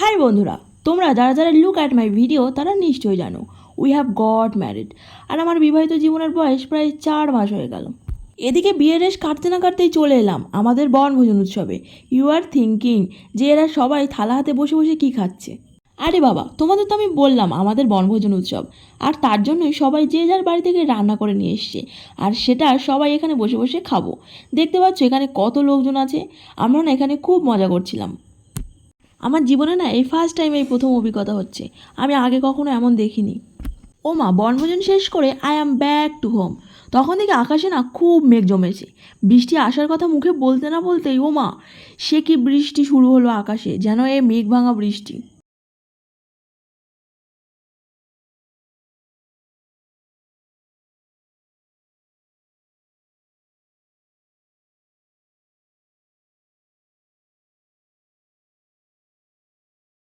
High বন্ধুরা, তোমরা যারা যারা লুক অ্যাট মাই ভিডিও তারা নিশ্চয়ই জানো উই হ্যাভ গট ম্যারিড আর আমার বিবাহিত জীবনের বয়স প্রায় চার মাস হয়ে গেল। এদিকে বিয়ের রেশ কাটতে না কাটতেই চলে এলাম, আমাদের বনভোজন উৎসবে। ইউ আর থিঙ্কিং যে এরা সবাই থালা হাতে বসে বসে কী খাচ্ছে। আরে বাবা, তোমাদের তো আমি বললাম আমাদের বনভোজন উৎসব। আর তার জন্যই সবাই যে যার বাড়ি থেকে রান্না করে নিয়ে এসছে, আর সেটা সবাই এখানে বসে বসে খাব। দেখতে পাচ্ছ এখানে কত লোকজন আছে? আমরা না এখানে খুব মজা করছিলাম। আমার জীবনে না এই ফার্স্ট টাইম এই প্রথম অভিজ্ঞতা হচ্ছে। আমি আগে কখনো এমন দেখিনি। ও মা, বনভোজন শেষ করে I am back to home তখন থেকে আকাশে না খুব মেঘ জমেছে। বৃষ্টি আসার কথা মুখে বলতে না বলতেই ও মা, সে কি বৃষ্টি শুরু হলো আকাশে, যেন এ মেঘ ভাঙা বৃষ্টি।